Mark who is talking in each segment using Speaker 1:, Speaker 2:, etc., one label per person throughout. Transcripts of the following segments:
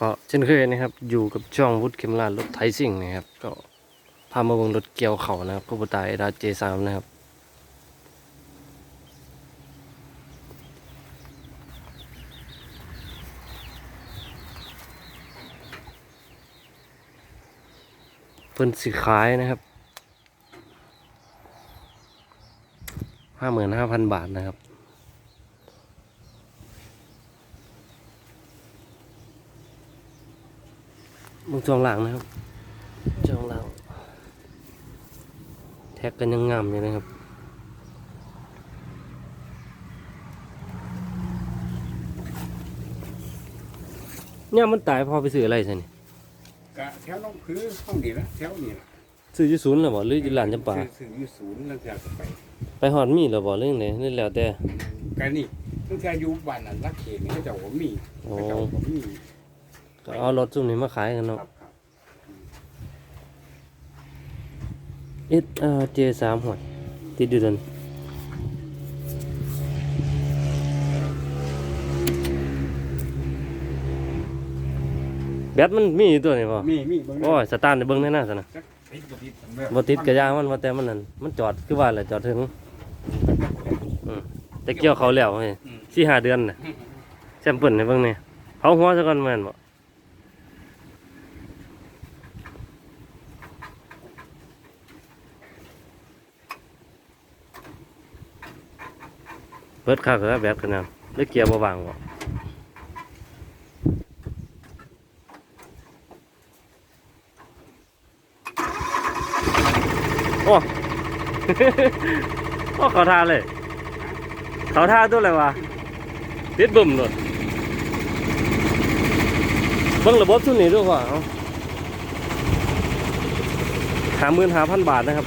Speaker 1: ก็เช่นเคยนะครับ อยู่กับช่องวุฒิเข็มลาดรถไทยซิ่งนะครับ ก็พามาเบิ่งรถเกี่ยวเขานะครับคูปตาเอดาเจสามนะครับ เพิ่นสิขายนะครับห้าหมื่นห้าพันบาทนะครับ มึงช่วงหลังนะครับช่วงหลัง แท็กกันยังงามอยู่นะครับ เนี่ยมันตายพอไปซื้ออะไรใช่นี่
Speaker 2: กะแถวน้องคือห้องนี้ละแถวนี้ละ
Speaker 1: ซื้ออยี่ศูนย์หรือบ่หรืออยู่ร้านจำปา
Speaker 2: ซื้อซื้ออยู่ศูนย์แล้วจะไป
Speaker 1: ไปหอดมีหรือบ่เรื่องไหนนี่แล้วแต่
Speaker 2: กันนี่ตั้งแต่อยู่บ้านนั้นรักเขตนี่เขาเจ้าก็มี
Speaker 1: โอ้
Speaker 2: เขาเจ้าก็มี
Speaker 1: ก็เอารถซุ่มนี้มาขายกัน
Speaker 2: ค
Speaker 1: เนาะ
Speaker 2: รับครับ
Speaker 1: เอสอาร์เจสามหอยติดอยู่ดันแบตมันมีอยู่ตัวนี้ป่ะ
Speaker 2: มีมีเบิ่ง
Speaker 1: โอ้ยสตาร์ทในเบิ้งแน่น่าสนะ
Speaker 2: จักติดบ่ติดเบิ่ง
Speaker 1: บ่ติดกระยางมันว่าแต่มันนั่นมันจอดคือว่าแหละจอดถึงอืมแต่เกี่ยวเขาแล้วเฮ้ยสี่ห้าเดือนน่ะแซมเปิลในเบิ้งนี่เขาหัวซะก่อนแม่นบ่ เปิดคักแล้วแบบขนาดหรือเกียร์บ่วางบ่โอ้โอ้เขาทาเลย เขาทาตัวอะไรวะติดบึ้มเลยเบิ่งระบบชุดนี้ด้วยว่าหาหมื่นหาพันบาทนะครับ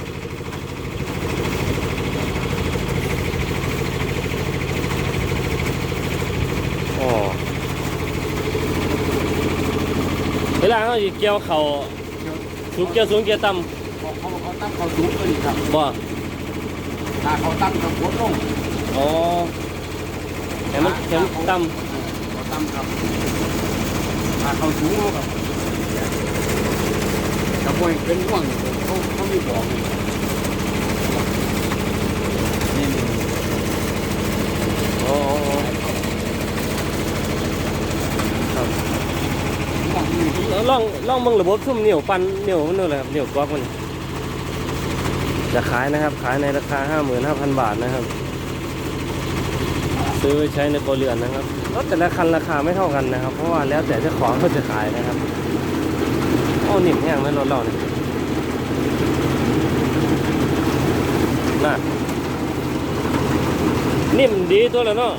Speaker 1: เวลาเขาสิเกี่ยวเขาสูงเกี่ยวสูงเกี่ยวต่
Speaker 2: เขาเขาเขาตั้งเขาสูงตัวนี้ครับำ
Speaker 1: บ่
Speaker 2: ถ้าเขาตั้งเขาโคตรลง
Speaker 1: อ๋อแต่มันแต่มันต่
Speaker 2: เขาตั้งครับถ้าเขาสูงเขากับกระบวยเป็นห่วงเขาเขามีบอกนี่นี่ำ
Speaker 1: อ๋ออ๋ออ๋อครับ
Speaker 2: ห่วงนี่
Speaker 1: แล้วลองลองเบิ่งระบบซุ่มเหนียวปันเหนียวมันนู่นแหละครับเหนียวกรอกมันจะขายนะครับ ขายในราคาห้าหมื่นห้าพันบาทนะครับ ซื้อไว้ใช้ในครัวเรือนนะครับรถแต่ละคันราคาไม่เท่ากันนะครับ เพราะว่าแล้วแต่เจ้าของเขาจะขายนะครับโอ้หนิ่มแห้งไหมรถเราเนี่ยน่ะนิ่มดีตัวละเนาะ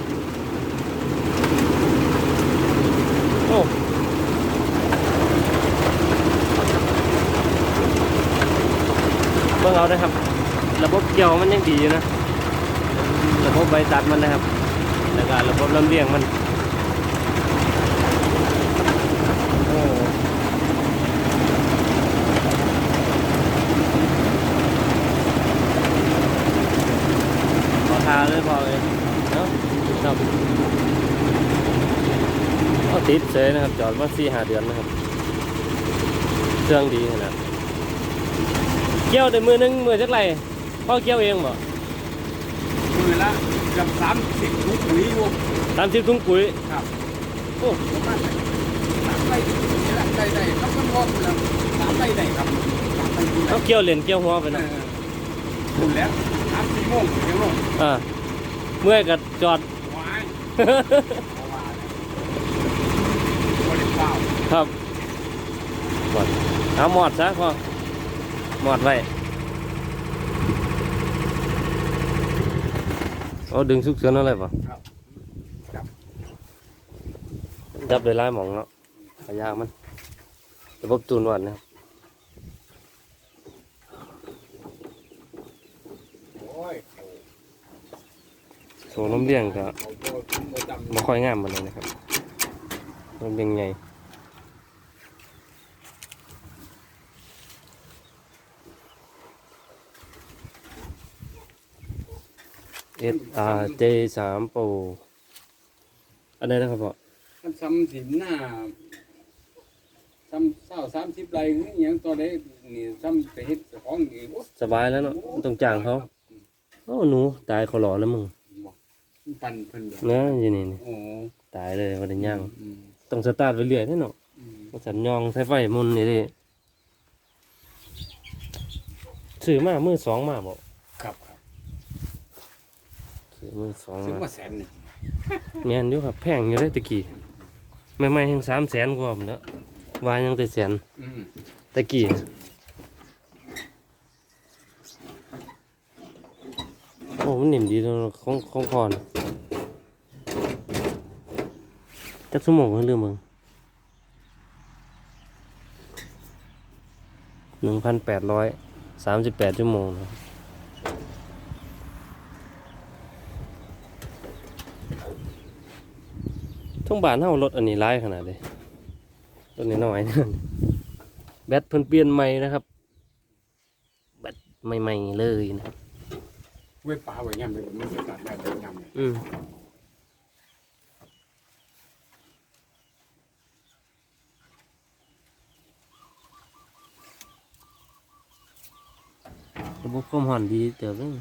Speaker 1: โอ้เบิ่งเอานะครับ ระบบเกี่ยวมันยังดีอยู่นะ ระบบใบตัดมันนะครับ แล้วก็ระบบลำเลียงมันโอ้ขอทาเลยพอเลยเนาะครับก็ติดเฉยนะครับ จอดมาสี่หาเดือนนะครับ เครื่องดีขนาด เกี่ยวแต่มือหนึงมือจักไรพ่อเกี่ยวเองบ่
Speaker 2: มือละเกือบสามสิบถุงปุ๋ยอยู่
Speaker 1: ตามที่ทุ่งปุ๋ย
Speaker 2: ครับ
Speaker 1: โอ้
Speaker 2: ประมาณสามไร่ได้ได้ครับมันงอกแล้วสามไร่ได้ครับสามไร่ดูแล
Speaker 1: เอาเกี่ยวเหรียญเกี่ยวหัวไป
Speaker 2: เอ
Speaker 1: นะ
Speaker 2: อดูแล้วสามสี่โมงถึงโมง
Speaker 1: อ่าเมื่อยก็จอด
Speaker 2: วายเพราะว่าบริเปล่า
Speaker 1: ครับหมดเอาหมอดซะพ่อห มอดไว้เอาดึงสุกเสือนอะไรป่ะ
Speaker 2: ครับครับ
Speaker 1: จับเลยลายหมองเนาะขายากมันระบบตูนวัดนะครับ
Speaker 2: โอ้ย
Speaker 1: โซน้ำเลี้ยงก็
Speaker 2: เขาบ่บ่จำ
Speaker 1: ไม่ค่อยงามมันเลยนะครับมันเป็นไง เอสอาร์เจสามโปรอันไหนนะครับพ่อ
Speaker 2: มันซ้ำสิหน้าซ้ำเศร้าสามสิบไรหรืออหยังตัวใดนี่ซ้ำไปเฮ็ดเจ้าของอีกโอ้
Speaker 1: สบายแล้วเนาะบ่ต้องจ้างเขาโอ้หนูตายเขาหล่อแล้วมึง
Speaker 2: บอกปั่นเพิ่นเด้อ
Speaker 1: นะอยู่นี่นี่
Speaker 2: โอ้
Speaker 1: ตายเลยวันนี้ย่าง
Speaker 2: อืม
Speaker 1: ต้องสตาร์ทไปเรื่อยแน่เนาะ
Speaker 2: อืม
Speaker 1: มันสัญญองใช้ไฟมุนนี่ดิซื้อมามือสองมาบอก
Speaker 2: ครับครับ
Speaker 1: ซื้อมือสอง
Speaker 2: ถึง
Speaker 1: มา
Speaker 2: ว่าแสนหนึ่ง
Speaker 1: แม่นอยู่ครับแพงอยู่ได้ตะกี้ไม่ไม่ๆยังสามแสนกว่าผมเนาะวายยังแต่แสน
Speaker 2: อืม
Speaker 1: ตะกี้โอ้มันนิ่มดีตรงของของคอนจักสมองกันเรื่องมึงหนึ่งพันแปดร้อยสามสิบแปดชั่วโมงนะครับ ทุ่งบ้านเฮารถอันนี้ร้ายขนาดเลยรถน้อยๆนั่นแบตเพิ่นเปลี่ยนใหม่นะครับแบตใหม่ๆเลยนะครับ
Speaker 2: ไว้ปลาไว้ย่ำเลยมันจะตัดได้เลยย่ำเลย
Speaker 1: อืมระบบความห่อนดีเติบนึง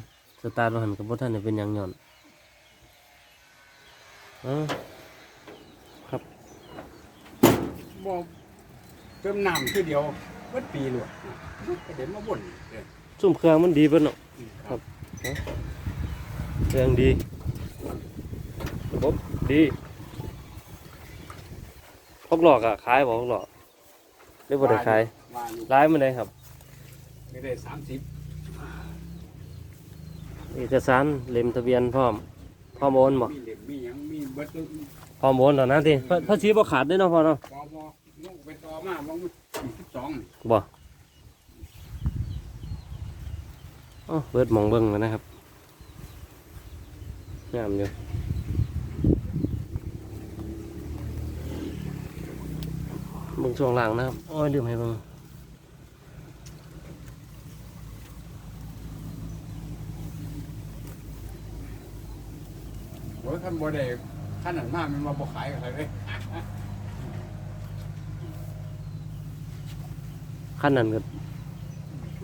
Speaker 1: สตาร์ทว่าหันกับบ่ท่านได้เป็นหยังหย่อนเอ้า
Speaker 2: บอกเติมน้ำคือเดียวเบิดปีเลยก็เดี๋ยวมาบ่นเด้อ
Speaker 1: ซุ่มเครื่องมันดีเบิ่นเนาะ
Speaker 2: อืม
Speaker 1: ครับ เครื่องดีระบบดีพวกหลอกอะขายบ่พวกหลอกหรือบ่ได้ขาย
Speaker 2: ว่าอยู่
Speaker 1: ร้ายมันได้ครับ
Speaker 2: ไม่ได้สามสิบ
Speaker 1: เอกสารเล่มทะเบียนพร้อม พร้อมโอนบ่
Speaker 2: มีเหล็กมีหยังมีเบิดทุก
Speaker 1: พร้อมโอนตอนนั้นทีภาษีบ่ขาดเด้วยเนาะพ่อเนาะ
Speaker 2: พ มาบางสี่สิบสองนี่
Speaker 1: บ่อ๋อเบิดหมองเบิ่งแล้วนะครับงามอยู่เบิ่งช่วงล่างนะครับ โอ้ยลืมให้เบิ่ง
Speaker 2: โอ้ยท่านบ่ได้ท่านนั้นมามันมาบ่ขายอะไรเลย
Speaker 1: ขั้นนั้นก็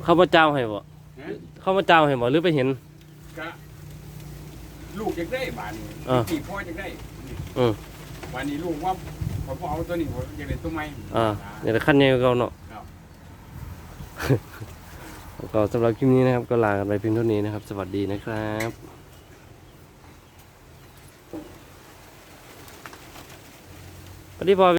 Speaker 1: เข้ามาเจ้าให้บ่
Speaker 2: นะ
Speaker 1: เข้ามาเจ้าให้บ่หรือไปเห็น
Speaker 2: ก็ลูกอยากได้บานนี้
Speaker 1: อ่า
Speaker 2: กี่พ่ออยากได้
Speaker 1: อืม
Speaker 2: บานนี้ลูกว่าผมบ่เอาตัวนี้ผมอยากได้ตัวใหม่
Speaker 1: อ่าเดี๋ยวขั้นใหญ่กว่าเก่าเนาะ
Speaker 2: ครับ
Speaker 1: ก็สำหรับคลิปนี้นะครับ ก็ลากันไปเพียงเท่านี้นะครับ สวัสดีนะครับปฏิบัติ